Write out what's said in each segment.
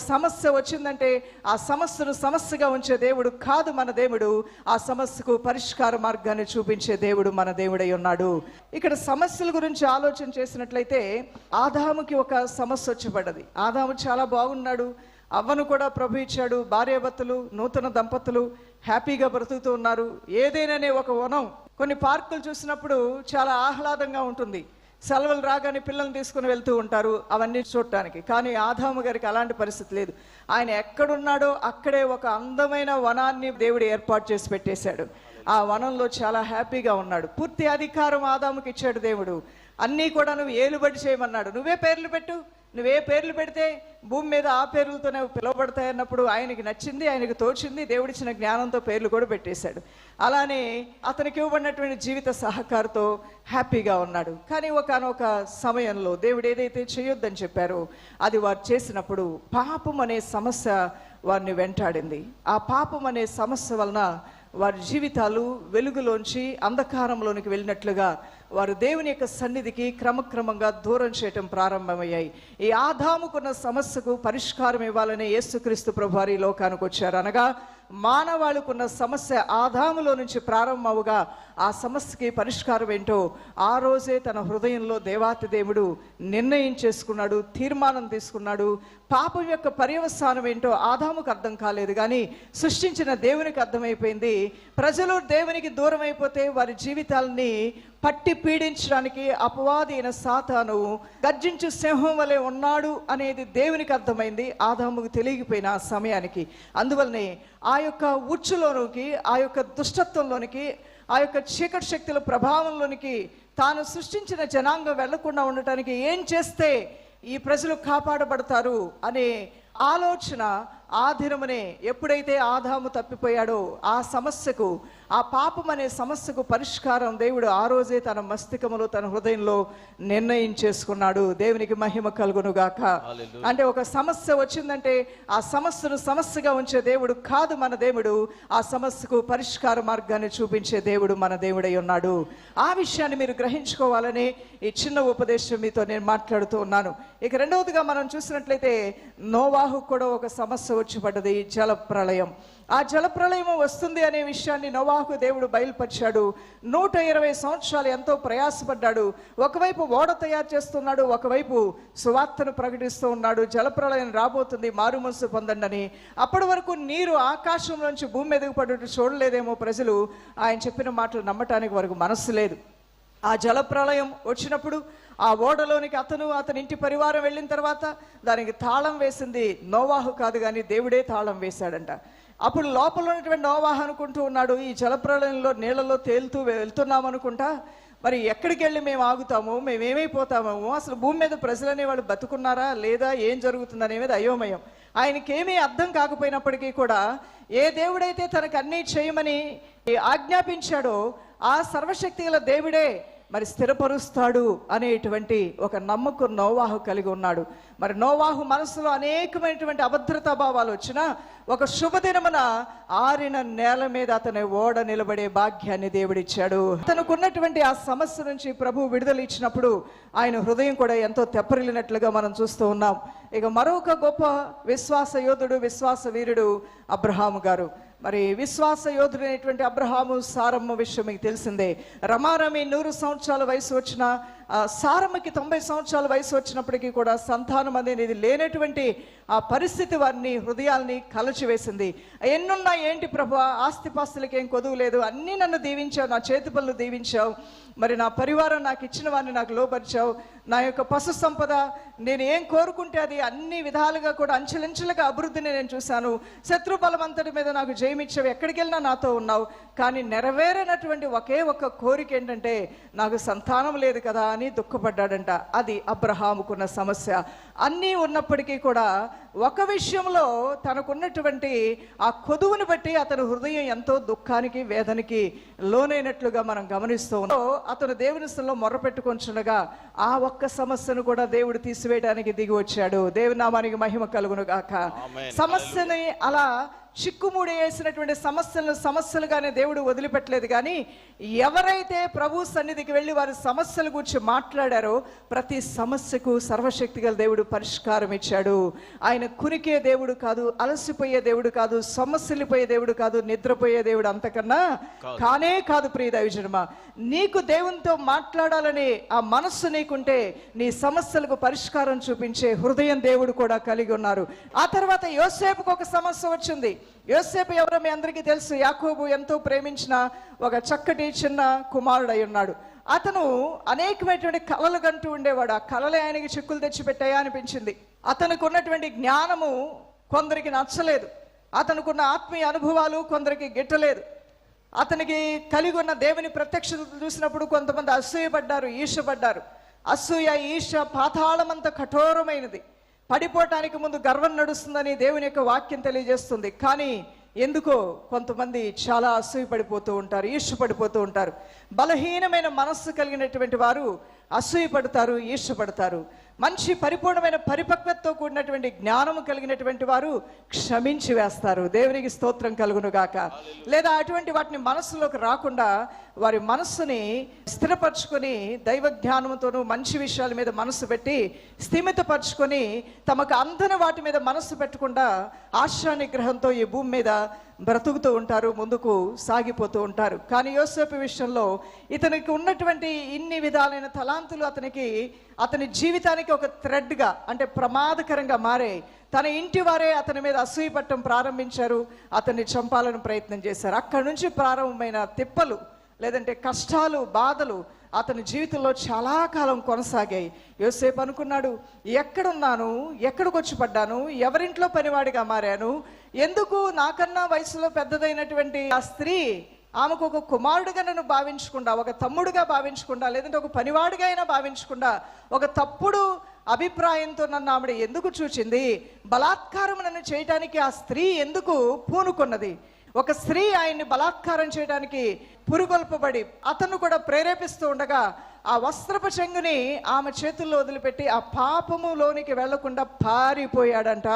సమస్య వచ్చిందంటే ఆ సమస్యను సమస్యగా ఉంచే దేవుడు కాదు మన దేవుడు. ఆ సమస్యకు పరిష్కార మార్గాన్ని చూపించే దేవుడు మన దేవుడై ఉన్నాడు. ఇక్కడ సమస్యల గురించి ఆలోచన చేసినట్లయితే ఆదాముకి ఒక సమస్య వచ్చి పడ్డది ఆదాము చాలా బాగున్నాడు. అవ్వను కూడా ప్రభు ఇచ్చాడు. భార్యాభర్తలు నూతన దంపతులు హ్యాపీగా బ్రతుకుతూ ఉన్నారు. ఏదైనానే ఒక వనం. కొన్ని పార్కులు చూసినప్పుడు చాలా ఆహ్లాదంగా ఉంటుంది. సెలవులు రాగానే పిల్లల్ని తీసుకుని వెళ్తూ ఉంటారు అవన్నీ చూడటానికి. కానీ ఆదాము గారికి అలాంటి పరిస్థితి లేదు. ఆయన ఎక్కడున్నాడో అక్కడే ఒక అందమైన వనాన్ని దేవుడు ఏర్పాటు చేసి పెట్టేశాడు. ఆ వనంలో చాలా హ్యాపీగా ఉన్నాడు. పూర్తి అధికారం ఆదాముకి ఇచ్చాడు దేవుడు. అన్నీ కూడా నువ్వు ఏలుబడి చేయమన్నాడు. నువ్వే పేర్లు పెట్టు. నువ్వే పేర్లు పెడితే భూమి మీద ఆ పేర్లతోనే పిలువబడతాయి అన్నప్పుడు ఆయనకి నచ్చింది ఆయనకు తోచింది దేవుడిచ్చిన జ్ఞానంతో పేర్లు కూడా పెట్టేశాడు. అలానే అతనికి ఇవ్వబడినటువంటి జీవిత సహకారతో హ్యాపీగా ఉన్నాడు. కానీ ఒకనొక సమయంలో దేవుడు ఏదైతే చేయొద్దని చెప్పారో అది వారు చేసినప్పుడు పాపం అనే సమస్య వారిని వెంటాడింది. ఆ పాపం అనే సమస్య వలన వారి జీవితాలు వెలుగులోంచి అంధకారంలోనికి వెళ్ళినట్లుగా వారు దేవుని యొక్క సన్నిధికి క్రమక్రమంగా దూరం చేయటం ప్రారంభమయ్యాయి. ఈ ఆదాముకున్న సమస్యకు పరిష్కారం ఇవ్వాలని యేసుక్రీస్తు ప్రభు వారి లోకానికి వచ్చారు అనగా మానవాళికున్న సమస్య ఆదాములో నుంచి ప్రారంభమవుగా ఆ సమస్యకి పరిష్కారం ఏంటో ఆ రోజే తన హృదయంలో దేవాతి దేవుడు నిర్ణయం చేసుకున్నాడు తీర్మానం తీసుకున్నాడు. పాపం యొక్క పర్యవసానం ఏంటో ఆదాముకు అర్థం కాలేదు కానీ సృష్టించిన దేవునికి అర్థమైపోయింది. ప్రజలు దేవునికి దూరం అయిపోతే వారి జీవితాలని పట్టి పీడించడానికి అపవాది అయిన సాతాను గర్జించు సింహం వలె ఉన్నాడు అనేది దేవునికి అర్థమైంది. ఆదాముకు తెలియకపోయిన ఆ సమయానికి. అందువల్లనే ఆ యొక్క ఉచ్చులోనికి ఆ యొక్క దుష్టత్వంలోనికి ఆ యొక్క చీకటి శక్తుల ప్రభావంలోనికి తాను సృష్టించిన జనాంగం వెళ్ళకుండా ఉండటానికి ఏం చేస్తే ఈ ప్రజలు కాపాడబడతారు అనే ఆలోచన ఆ దినమునే ఎప్పుడైతే ఆదాము తప్పిపోయాడో ఆ సమస్యకు ఆ పాపం అనే సమస్యకు పరిష్కారం దేవుడు ఆ రోజే తన మస్తికములో తన హృదయంలో నిర్ణయం చేసుకున్నాడు. దేవునికి మహిమ కలుగునుగాక. అంటే ఒక సమస్య వచ్చిందంటే ఆ సమస్యను సమస్యగా ఉంచే దేవుడు కాదు మన దేవుడు. ఆ సమస్యకు పరిష్కార మార్గాన్ని చూపించే దేవుడు మన దేవుడై ఉన్నాడు. ఆ విషయాన్ని మీరు గ్రహించుకోవాలని ఈ చిన్న ఉపదేశం మీతో నేను మాట్లాడుతూ ఉన్నాను. ఇక రెండవదిగా మనం చూసినట్లయితే నోవాహు కూడా ఒక సమస్య సమకూర్చబడ్డది జల ప్రళయం ఆ జల ప్రళయం వస్తుంది అనే విషయాన్ని నోవాహు దేవుడు బయలుపరిచాడు. నూట ఇరవై సంవత్సరాలు ఎంతో ప్రయాసపడ్డాడు. ఒకవైపు ఓడ తయారు చేస్తున్నాడు ఒకవైపు సువార్తను ప్రకటిస్తూ ఉన్నాడు. జల ప్రళయం రాబోతుంది మారుమనసు పొందండి అని అప్పటి వరకు నీరు ఆకాశం నుంచి భూమి మీదకు పడ్డట్టు చూడలేదేమో ప్రజలు. ఆయన చెప్పిన మాటలు నమ్మటానికి వరకు మనస్సు లేదు. ఆ జల ప్రళయం వచ్చినప్పుడు ఆ ఓడలోనికి అతను అతని ఇంటి పరివారం వెళ్ళిన తర్వాత దానికి తాళం వేసింది నోవాహు కాదు కానీ దేవుడే తాళం వేశాడంట. అప్పుడు లోపల ఉన్నటువంటి నోవాహు అనుకుంటూ ఉన్నాడు ఈ జలప్రలయంలో నీళ్ళలో తేలుతూ వెళ్తున్నాం అనుకుంటా. మరి ఎక్కడికి వెళ్ళి మేము ఆగుతాము? మేము ఏమైపోతామేమో? అసలు భూమి మీద ప్రజలనే వాళ్ళు బతుకున్నారా లేదా? ఏం జరుగుతుంది అనేది అయోమయం. ఆయనకేమీ అర్థం కాకపోయినప్పటికీ కూడా ఏ దేవుడైతే తనకు అన్నీ చేయమని ఆజ్ఞాపించాడో ఆ సర్వశక్తి గల దేవుడే మరి స్థిరపరుస్తాడు అనేటువంటి ఒక నమ్మకం నోవాహు కలిగి ఉన్నాడు. మరి నోవాహు మనసులో అనేకమైనటువంటి అభద్రతా భావాలు వచ్చినా ఒక శుభదినమున ఆరిన నేల మీద అతని ఓడ నిలబడే భాగ్యాన్ని దేవుడిచ్చాడు. తనకున్నటువంటి ఆ సమస్య నుంచి ప్రభు విడుదల ఇచ్చినప్పుడు ఆయన హృదయం కూడా ఎంతో తెప్పరిల్లినట్లుగా మనం చూస్తూ ఉన్నాం. ఇక మరొక గొప్ప విశ్వాస యోధుడు విశ్వాస వీరుడు అబ్రహాము గారు. మరి విశ్వాస యోధుడైనటువంటి అబ్రహాము సారమ్మ విషయం మీకు తెలిసిందే. రమారమి నూరు సంవత్సరాల వయసు వచ్చిన ఆ, సారమ్మకి తొంభై సంవత్సరాల వయసు వచ్చినప్పటికీ కూడా సంతానం అనేది లేనటువంటి ఆ పరిస్థితి వారిని హృదయాల్ని కలచివేసింది. ఎన్నున్నా ఏంటి ప్రభు ఆస్తిపాస్తులకి ఏం కొదువు లేదు అన్నీ నన్ను దీవించావు నా చేతి పనులు దీవించావు మరి నా పరివారం నాకు ఇచ్చిన వారిని నాకు లోపరిచావు నా యొక్క పశు సంపద నేను ఏం కోరుకుంటే అది అన్ని విధాలుగా కూడా అంచెలంచెలుగా అభివృద్ధిని నేను చూశాను. శత్రు బలం అంతటి మీద నాకు జయమిచ్చావు ఎక్కడికి వెళ్ళినా నాతో ఉన్నావు కానీ నెరవేరనటువంటి ఒకే ఒక్క కోరిక ఏంటంటే నాకు సంతానం లేదు కదా అని దుఃఖపడ్డాడంట. అది అబ్రహాముకున్న సమస్య. అన్నీ ఉన్నప్పటికీ కూడా ఒక విషయంలో తనకున్నటువంటి ఆ కొదువుని బట్టి అతని హృదయం ఎంతో దుఃఖానికి వేదనకి లోనైనట్లుగా మనం గమనిస్తూ ఉన్నాం. అతను దేవుని స్థలంలో మొర్ర పెట్టుకొంచుండగా ఆ ఒక్క సమస్యను కూడా దేవుడు తీసివేయడానికి దిగి వచ్చాడు. దేవుని నామానికి మహిమ కలుగును గాక. సమస్యని అలా చిక్కుముడి వేసినటువంటి సమస్యలను సమస్యలుగానే దేవుడు వదిలిపెట్టలేదు. కానీ ఎవరైతే ప్రభు సన్నిధికి వెళ్ళి వారి సమస్యల గురించి మాట్లాడారో ప్రతి సమస్యకు సర్వశక్తి గల దేవుడు పరిష్కారం ఇచ్చాడు. ఆయన ఆయన కునికే దేవుడు కాదు అలసిపోయే దేవుడు కాదు సొమ్మసిల్లిపోయే దేవుడు కాదు నిద్రపోయే దేవుడు అంతకన్నా కానే కాదు ప్రియ దైవజనమా నీకు దేవునితో మాట్లాడాలని ఆ మనస్సు నీకుంటే నీ సమస్యలకు పరిష్కారం చూపించే హృదయం దేవుడు కూడా కలిగి ఉన్నారు. ఆ తర్వాత యోసేపుకు ఒక సమస్య వచ్చింది. యోసేపు ఎవరో మీ అందరికీ తెలుసు యాకోబు ఎంతో ప్రేమించిన ఒక చక్కటి చిన్న కుమారుడై ఉన్నాడు. అతను అనేకమైనటువంటి కళలు కంటూ ఉండేవాడు. ఆ కళలే ఆయనకి చిక్కులు తెచ్చిపెట్టాయా అనిపించింది. అతనికి ఉన్నటువంటి జ్ఞానము కొందరికి నచ్చలేదు. అతనుకున్న ఆత్మీయ అనుభవాలు కొందరికి గిట్టలేదు. అతనికి కలిగి ఉన్న దేవుని ప్రత్యక్షత చూసినప్పుడు కొంతమంది అసూయపడ్డారు ఈర్షపడ్డారు అసూయ ఈర్ష పాతాళమంత కఠోరమైనది. పడిపోవటానికి ముందు గర్వం నడుస్తుందని దేవుని యొక్క వాక్యం తెలియజేస్తుంది. కానీ ఎందుకో కొంతమంది చాలా అసూయ పడిపోతూ ఉంటారు ఈర్ష పడిపోతూ ఉంటారు. బలహీనమైన మనస్సు కలిగినటువంటి వారు అసూయ పడతారు ఈర్ష పడతారు మంచి పరిపూర్ణమైన పరిపక్వతతో కూడినటువంటి జ్ఞానము కలిగినటువంటి వారు క్షమించి వేస్తారు. దేవునికి స్తోత్రం కలుగును గాక లేదా అటువంటి వాటిని మనస్సులోకి రాకుండా వారి మనస్సుని స్థిరపరచుకొని దైవ జ్ఞానంతోనూ మంచి విషయాల మీద మనస్సు పెట్టి స్థిమితపరచుకొని తమకు అందని వాటి మీద మనస్సు పెట్టకుండా ఆశా నిగ్రహంతో ఈ భూమి మీద బ్రతుకుతూ ఉంటారు ముందుకు సాగిపోతూ ఉంటారు. కానీ యోసేపు విషయంలో ఇతనికి ఉన్నటువంటి ఇన్ని విధాలైన తలాంతులు అతనికి అతని జీవితానికి ఒక థ్రెడ్గా అంటే ప్రమాదకరంగా మారే తన ఇంటి వారే అతని మీద అసూయ పట్టం ప్రారంభించారు అతన్ని చంపాలని ప్రయత్నం చేశారు. అక్కడి నుంచి ప్రారంభమైన తిప్పలు లేదంటే కష్టాలు బాధలు అతని జీవితంలో చాలా కాలం కొనసాగాయి. యోసేపు అనుకున్నాడు ఎక్కడున్నాను? ఎక్కడికి వచ్చి పడ్డాను? ఎవరింట్లో పనివాడిగా మారాను? ఎందుకు నాకన్నా వయసులో పెద్దదైనటువంటి ఆ స్త్రీ ఆమెకు ఒక కుమారుడిగా నన్ను భావించకుండా ఒక తమ్ముడుగా భావించకుండా లేదంటే ఒక పనివాడిగా అయినా భావించకుండా ఒక తప్పుడు అభిప్రాయంతో నన్ను ఆవిడ ఎందుకు చూచింది? బలాత్కారం నన్ను చేయటానికి ఆ స్త్రీ ఎందుకు పూనుకున్నది? ఒక స్త్రీ ఆయన్ని బలాత్కారం చేయడానికి పురుగొల్పబడి అతను కూడా ప్రేరేపిస్తూ ఉండగా ఆ వస్త్రపు చెంగుని ఆమె చేతుల్లో వదిలిపెట్టి ఆ పాపములోనికి వెళ్ళకుండా పారిపోయాడంట.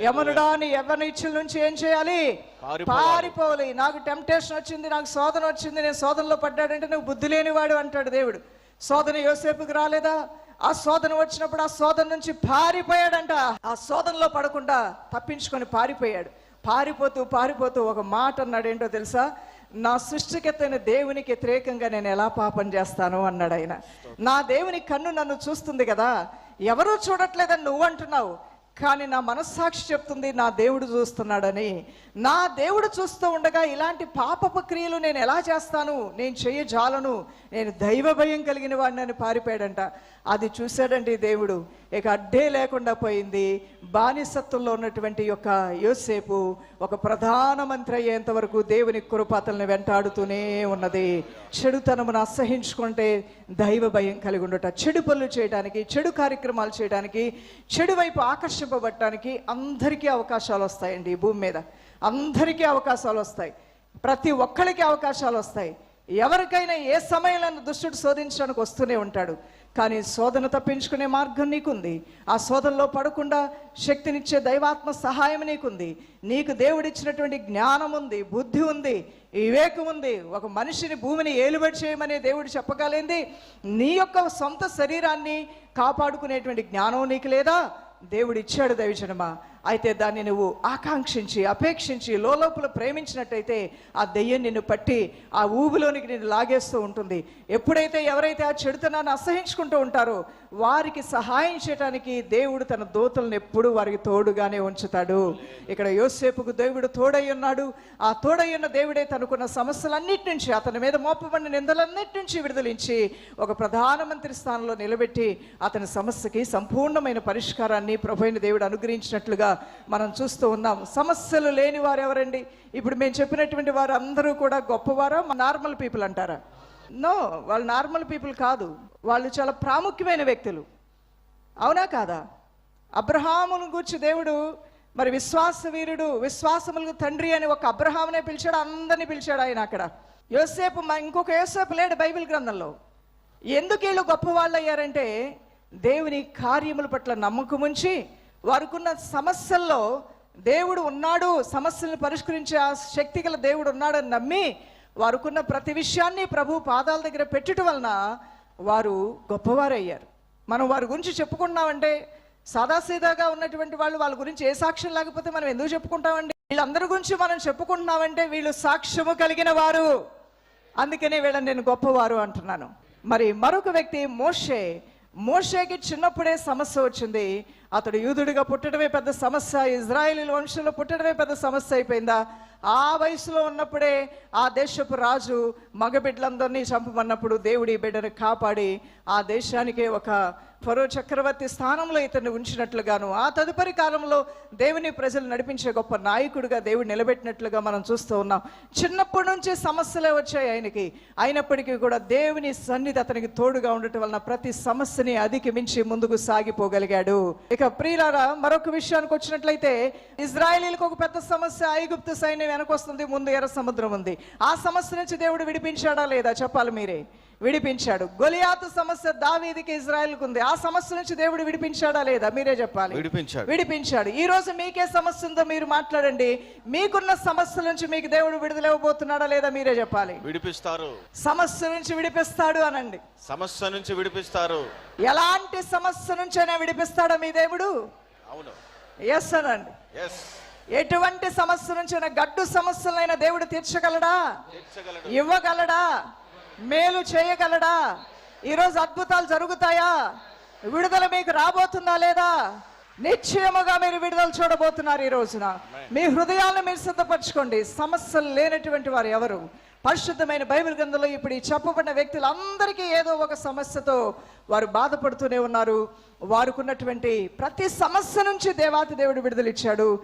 యమనుడా నీ ఎవరి ఇచ్చుల నుంచి ఏం చేయాలి? పారిపోవాలి. పారిపోవాలి. నాకు టెంప్టేషన్ వచ్చింది నాకు శోధన వచ్చింది నేను శోధనలో పడ్డాడంటే నువ్వు బుద్ధి లేనివాడు అంటాడు దేవుడు. శోధన యోసేపుకి రాలేదా? ఆ శోధన వచ్చినప్పుడు ఆ శోధన నుంచి పారిపోయాడంట. ఆ శోధనలో పడకుండా తప్పించుకొని పారిపోయాడు. పారిపోతూ పారిపోతూ ఒక మాట అన్నాడు ఏంటో తెలుసా? నా సృష్టికెత్తైన దేవునికి వ్యతిరేకంగా నేను ఎలా పాపం చేస్తాను అన్నాడు ఆయన. నా దేవుని కన్ను నన్ను చూస్తుంది కదా. ఎవరూ చూడట్లేదని నువ్వు అంటున్నావు. కానీ నా మనస్సాక్షి చెప్తుంది నా దేవుడు చూస్తున్నాడని. నా దేవుడు చూస్తూ ఉండగా ఇలాంటి పాపపు క్రియలు నేను ఎలా చేస్తాను? నేను చేయజాలను నేను దైవ భయం కలిగిన వాడిని అని పారిపోయాడంట. అది చూశాడండి దేవుడు. ఇక అడ్డే లేకుండా పోయింది. బానిసత్వంలో ఉన్నటువంటి యొక్క యోసేపు ఒక ప్రధానమంత్రి అయ్యేంత వరకు దేవుని కృపాతల్ని వెంటాడుతూనే ఉన్నది. చెడుతనమును అసహించుకుంటే దైవ భయం కలిగి ఉండట చెడు పనులు చేయడానికి చెడు కార్యక్రమాలు చేయడానికి చెడు వైపు ఆకర్షింపబడటానికి అందరికీ అవకాశాలు వస్తాయండి భూమి మీద. అందరికీ అవకాశాలు వస్తాయి. ప్రతి ఒక్కరికి అవకాశాలు వస్తాయి. ఎవరికైనా ఏ సమయంలో దుష్టుడు శోధించడానికి వస్తూనే ఉంటాడు. కానీ శోధన తప్పించుకునే మార్గం నీకుంది. ఆ శోధనలో పడకుండా శక్తినిచ్చే దైవాత్మ సహాయం నీకుంది. నీకు దేవుడిచ్చినటువంటి జ్ఞానం ఉంది బుద్ధి ఉంది వివేకం ఉంది. ఒక మనిషిని భూమిని ఏలుబడి చేయమని దేవుడు చెప్పగలింది నీ యొక్క సొంత శరీరాన్ని కాపాడుకునేటువంటి జ్ఞానం నీకు లేదా? దేవుడు ఇచ్చాడు దైవజనమా? అయితే దాన్ని నువ్వు ఆకాంక్షించి అపేక్షించి లోపల ప్రేమించినట్టయితే ఆ దెయ్యం నిన్ను పట్టి ఆ ఊబులోనికి నిన్ను లాగేస్తూ ఉంటుంది. ఎప్పుడైతే ఎవరైతే ఆ చెడుతనాన్ని అసహించుకుంటూ ఉంటారో వారికి సహాయం చేయడానికి దేవుడు తన దోతలను ఎప్పుడూ వారికి తోడుగానే ఉంచుతాడు. ఇక్కడ యోసేపుకు దేవుడు తోడై ఉన్నాడు. ఆ తోడై ఉన్న దేవుడే తనకున్న సమస్యలన్నిటి నుంచి అతని మీద మోపబడిన నిందలన్నిటి నుంచి విడుదలించి ఒక ప్రధానమంత్రి స్థానంలో నిలబెట్టి అతని సమస్యకి సంపూర్ణమైన పరిష్కారాన్ని ప్రభు దేవుడు అనుగ్రహించినట్లుగా మనం చూస్తూ ఉన్నాం. సమస్యలు లేని వారు ఎవరండి ఇప్పుడు మేము చెప్పినటువంటి వారు అందరూ కూడా గొప్పవారా? నార్మల్ పీపుల్ అంటారా? నో వాళ్ళు నార్మల్ పీపుల్ కాదు. వాళ్ళు చాలా ప్రాముఖ్యమైన వ్యక్తులు. అవునా కాదా? అబ్రహామును గూర్చి దేవుడు మరి విశ్వాస వీరుడు విశ్వాసములకు తండ్రి అని ఒక అబ్రహామునే పిలిచాడు అందరినీ పిలిచాడు ఆయన అక్కడ. యోసేపు ఇంకొక యోసేపు లేడు బైబిల్ గ్రంథంలో. ఎందుకు వీళ్ళు గొప్ప వాళ్ళు అయ్యారంటే దేవుని కార్యముల పట్ల నమ్మకం ఉంచి వారికున్న సమస్యల్లో దేవుడు ఉన్నాడు సమస్యలను పరిష్కరించే ఆ శక్తి గల దేవుడు ఉన్నాడని నమ్మి వారికున్న ప్రతి విషయాన్ని ప్రభు పాదాల దగ్గర పెట్టుట వలన వారు గొప్పవారయ్యారు. మనం వారి గురించి చెప్పుకున్నామంటే సాదాసీదాగా ఉన్నటువంటి వాళ్ళు వాళ్ళ గురించి ఏ సాక్ష్యం లేకపోతే మనం ఎందుకు చెప్పుకుంటామండి? వీళ్ళందరి గురించి మనం చెప్పుకుంటున్నామంటే వీళ్ళు సాక్ష్యము కలిగిన వారు. అందుకనే వీళ్ళని నేను గొప్పవారు అంటున్నాను. మరి మరొక వ్యక్తి మోషే మోషేకి చిన్నప్పుడే సమస్య వచ్చింది. అతడు యూదుడిగా పుట్టడమే పెద్ద సమస్య. ఇజ్రాయేలీ వంశంలో పుట్టడమే పెద్ద సమస్య అయిపోయిందా? ఆ వయసులో ఉన్నప్పుడే ఆ దేశపు రాజు మగబిడ్డలందరినీ చంపమన్నప్పుడు దేవుడి బిడ్డను కాపాడి ఆ దేశానికే ఒక ఫరో చక్రవర్తి స్థానంలో ఇతన్ని ఉంచినట్లుగాను ఆ తదుపరి కాలంలో దేవుని ప్రజలు నడిపించే గొప్ప నాయకుడిగా దేవుడు నిలబెట్టినట్లుగా మనం చూస్తూ ఉన్నాం. చిన్నప్పటి నుంచే సమస్యలే వచ్చాయి ఆయనకి. అయినప్పటికీ కూడా దేవుని సన్నిధి అతనికి తోడుగా ఉండటం వలన ప్రతి సమస్యని అధిగమించి ముందుకు సాగిపోగలిగాడు. ఇక ప్రియులారా మరొక విషయానికి వచ్చినట్లయితే ఇజ్రాయలీలకు ఒక పెద్ద సమస్య ఐగుప్తు సైన్యం వెనకొస్తుంది ముందు ఎర్ర సముద్రం ఉంది. ఆ సమస్య నుంచి దేవుడు విడిపించాడా లేదా? చెప్పాలి మీరే. విడిపించాడు. గొలియాతు సమస్య దావీదికి ఇజ్రాయెల్కు ఉంది ఆ సమస్య నుంచి దేవుడు విడిపించాడా లేదా? మీరే చెప్పాలి. విడిపించాడు. విడిపించాడు. ఈ రోజు మీకే సమస్య ఉందో మీరు మాట్లాడండి. మీకున్న సమస్య నుంచి మీకు దేవుడు విడుదలవ్వబోతున్నాడా లేదా మీరే చెప్పాలి. విడిపిస్తారు. సమస్య నుంచి విడిపిస్తాడు అనండి. సమస్య నుంచి విడిపిస్తారు. ఎలాంటి సమస్య నుంచైనా విడిపిస్తాడా మీ దేవుడు? అవును. ఎస్ అనండి. ఎస్ ఎటువంటి సమస్య నుంచైనా గడ్డు సమస్యలైనా దేవుడు తీర్చగలడు. ఇవ్వగలడా? మేలు చేయగలడా? ఈరోజు అద్భుతాలు జరుగుతాయా? విడుదల మీకు రాబోతుందా లేదా? నిశ్చయముగా మీరు విడుదల చూడబోతున్నారు ఈ రోజున. మీ హృదయాలను మీరు సిద్ధపరచుకోండి. సమస్యలు లేనటువంటి వారు ఎవరు? పరిశుద్ధమైన బైబిల్ గ్రంథంలో ఇప్పుడు ఈ చెప్పబడిన వ్యక్తులందరికీ ఏదో ఒక సమస్యతో వారు బాధపడుతూనే ఉన్నారు. వారుకున్నటువంటి ప్రతి సమస్య నుంచి దేవాతి దేవుడు విడుదలిచ్చాడు.